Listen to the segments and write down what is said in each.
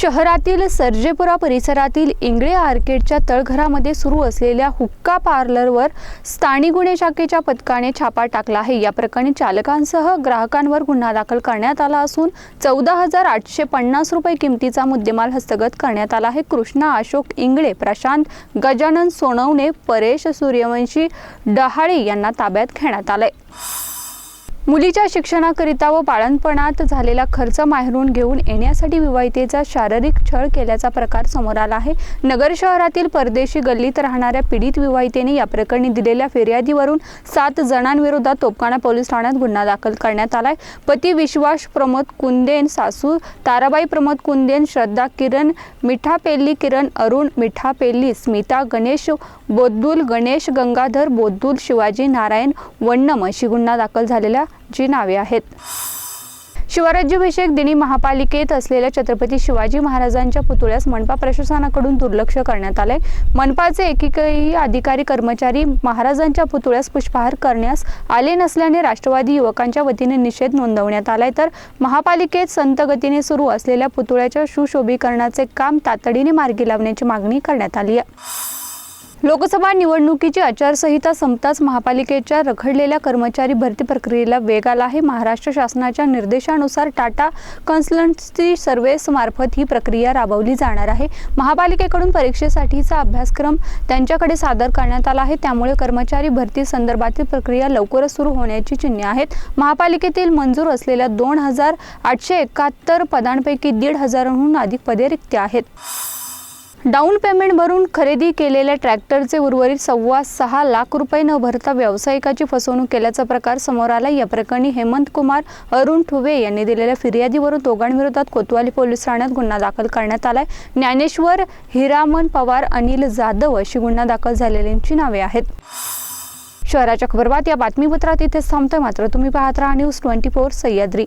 शहरातील सर्जेपुरा परिसरातील इंगळे आर्केडच्या तळघरामध्ये सुरू असलेल्या हुक्का पार्लरवर स्थानिक गुन्हे शाखेच्या पथकाने छापा टाकला आहे. या प्रकरणी चालकांसह ग्राहकांवर गुन्हा दाखल करण्यात आला असून चौदा हजार आठशे पन्नास रुपये किमतीचा मुद्देमाल हस्तगत करण्यात आला आहे. कृष्णा अशोक इंगळे प्रशांत गजानन सोनवणे परेश सूर्यवंशी डहाळे यांना ताब्यात घेण्यात आलंय. मुलीच्या शिक्षणाकरिता व बाळणपणात झालेला खर्च माहेरून घेऊन येण्यासाठी विवाहितेचा शारीरिक छळ केल्याचा प्रकार समोर आला आहे. नगर शहरातील परदेशी गल्लीत राहणाऱ्या पीडित विवाहितेने या प्रकरणी दिलेल्या फिर्यादीवरून सात जणांविरोधात तोपखाना पोलीस ठाण्यात गुन्हा दाखल करण्यात आलाय. पती विश्वास प्रमोद कुंदेन सासू ताराबाई प्रमोद कुंदेन श्रद्धा किरण मिठापेल्ली किरण अरुण मिठापेल्ली स्मिता गणेश बोद्दुल गणेश गंगाधर बोद्दुल शिवाजी नारायण वण्णम अशी गुन्हा दाखल झालेल्या जी नावे आहेत. शिवराज्याभिषेक दिनी महापालिकेत असलेल्या छत्रपती शिवाजी महाराजांच्या पुतळ्यास मनपा प्रशासनाकडून दुर्लक्ष करण्यात आले मनपाचे एकेकही अधिकारी कर्मचारी महाराजांच्या पुतळ्यास पुष्पहार करण्यास आले नसल्याने राष्ट्रवादी युवकांच्या वतीने निषेध नोंदवण्यात आलाय. तर महापालिकेत संत गतीने सुरू असलेल्या पुतळ्याच्या सुशोभीकरणाचे काम तातडीने मार्गी लावण्याची मागणी करण्यात आली आहे. लोकसभा निवडणुकीची आचारसंहिता संपताच महापालिकेच्या रखडलेल्या कर्मचारी भरती प्रक्रियेला वेग आला आहे. महाराष्ट्र शासनाच्या निर्देशानुसार टाटा कन्सल्टन्सी सर्व्हिस मार्फत ही प्रक्रिया राबवली जाणार आहे. महापालिकेकडून परीक्षेसाठीचा अभ्यासक्रम त्यांच्याकडे सादर करण्यात आला आहे. त्यामुळे कर्मचारी भरती संदर्भातील प्रक्रिया लवकरच सुरू होण्याची चिन्हे आहेत. महापालिकेतील मंजूर असलेल्या दोन हजार आठशे एकाहत्तर पदांपैकी दीड हजारांहून अधिक पदे रिक्त आहेत. डाऊन पेमेंट भरून खरेदी केलेल्या ट्रॅक्टरचे उर्वरित सव्वा सहा लाख रुपये न भरता व्यावसायिकाची फसवणूक केल्याचा प्रकार समोर आला. या प्रकरणी हेमंत कुमार अरुण ठुवे यांनी दिलेल्या फिर्यादीवरून दोघांविरोधात कोतवाली पोलीस ठाण्यात गुन्हा दाखल करण्यात आलाय. ज्ञानेश्वर हिरामन पवार अनिल जाधव अशी गुन्हा दाखल झालेल्यांची नावे आहेत. शहराच्या खबरबात या बातमीपत्रात इथेच थांबतोय. मात्र तुम्ही पाहत राहा news twenty four Sahyadri.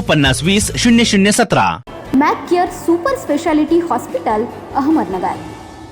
पन्नास वीस शून्य शून्य सतरा. Mac Care super speciality hospital Ahmednagar.